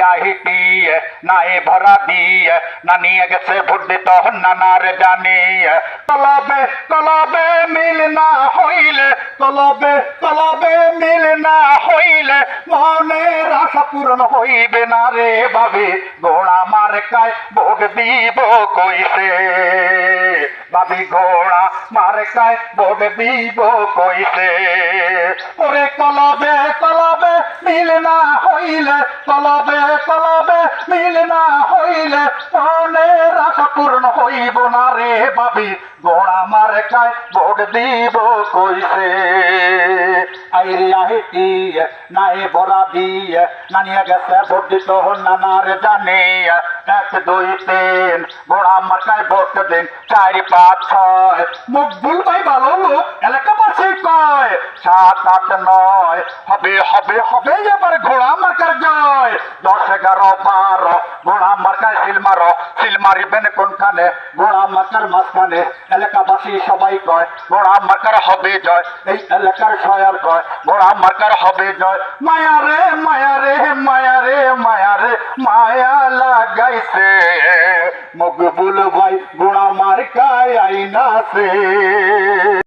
আইরিয়া হিটিয়ে নাই ভরা দিয়ে না নিয়ে গেছে ভোট দিত নানার জানিয়ে তলবে তলবে মিল না হইলে তলবে তলবে মিল না হইলে মনের আশা পূরণ হইবে না রে বাবে ঘোড়া মার্কায় ভোট দিব কইছে বাবি ঘোড়া মার্কায় ভোট দিব কইছে ওরে কলবে কলবে মিল না হইলে তলবে তলবে মিল না হইলে মনের আশা পূর্ণ হইব না রে বাবি গোড়া মার মার্কায় ভোট দিব কইছে। আইরে আহিটিয়ে নাই বরা দিয়ে, নানিয়া গেছে ভোট দিত নানার জানে এক দুই তিন ঘোড়া মার্কায় ভোট দিন চার পাঁচ ছয় মকবুল ভাই ভালো লোক, এলাকাবাসী কয়, সাত আট নয়, হবে হবে হবে, এবার ঘোড়া মার্কার জয়। দশ এগারো বারো, ঘোড়া মার্কায় সিল মারো, সিল মারিবেন কোনখানে? ঘোড়া মার্কার মাঝখানে, এলাকাবাসী সবাই কয়, ঘোড়া মার্কার হবে জয়, এই এলাকার সয়ার কয়, ঘোড়া মার্কার হবে জয়। মায়া রে, মায়া মায়া লাগাইছে। মকবুল ভাই ঘোড়া মার্কায় আইনাছে।